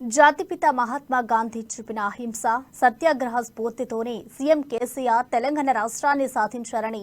జాతిపిత మహాత్మా గాంధీ చూపిన అహింస సత్యాగ్రహ స్ఫూర్తితోనే సీఎం కేసీఆర్ తెలంగాణ రాష్ట్రాన్ని సాధించారని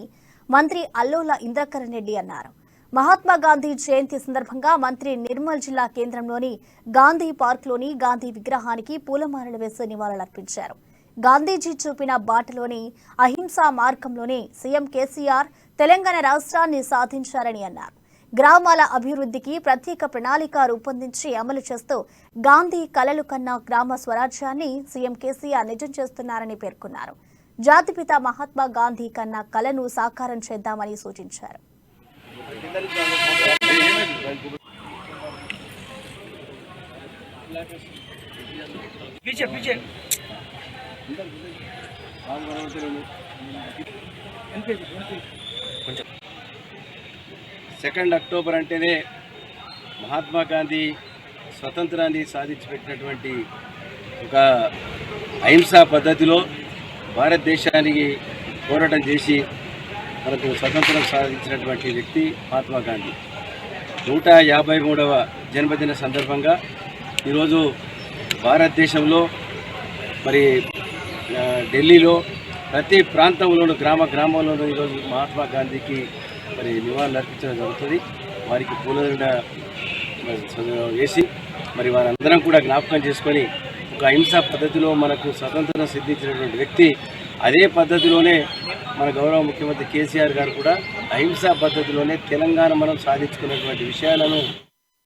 మంత్రి అల్లోల ఇంద్రకరణ్ రెడ్డి అన్నారు. మహాత్మా గాంధీ జయంతి సందర్భంగా మంత్రి నిర్మల్ జిల్లా కేంద్రంలోని గాంధీ పార్క్లోని గాంధీ విగ్రహానికి పూలమాలలు వేసి నివాళులర్పించారు. గాంధీజీ చూపిన బాటలోని అహింసా మార్గంలోనే సీఎం కేసీఆర్ తెలంగాణ రాష్ట్రాన్ని సాధించారని అన్నారు. గ్రామాల అభివృద్ధికి ప్రత్యేక ప్రణాళిక రూపొందించి అమలు చేస్తూ గాంధీ కలలు కన్న గ్రామ స్వరాజ్యాన్ని సీఎం కేసీఆర్ నిజం చేస్తున్నారని పేర్కొన్నారు జాతిపిత మహాత్మా గాంధీ కన్న కలను సాకారం చేద్దామని సూచించారు पीछे पीछे సెకండ్ అక్టోబర్ అంటేనే మహాత్మా గాంధీ స్వతంత్రాన్ని సాధించి పెట్టినటువంటి ఒక అహింసా పద్ధతిలో భారతదేశానికి పోరాటం చేసి మనకు స్వతంత్రం సాధించినటువంటి వ్యక్తి మహాత్మా గాంధీ. నూట యాభై మూడవ జన్మదిన సందర్భంగా ఈరోజు భారతదేశంలో మరి ఢిల్లీలో ప్రతి ప్రాంతంలోనూ గ్రామ గ్రామంలోనూ ఈరోజు మహాత్మా గాంధీకి మరి నివాళులు అర్పించడం జరుగుతుంది. వారికి పూలదండ మరి వేసి మరి వారందరం కూడా జ్ఞాపకం చేసుకొని ఒక అహింసా పద్ధతిలో మనకు స్వతంత్రం సిద్ధించినటువంటి వ్యక్తి అదే పద్ధతిలోనే మన గౌరవ ముఖ్యమంత్రి కేసీఆర్ గారు కూడా అహింసా పద్ధతిలోనే తెలంగాణ మనం సాధించుకున్నటువంటి విషయాలను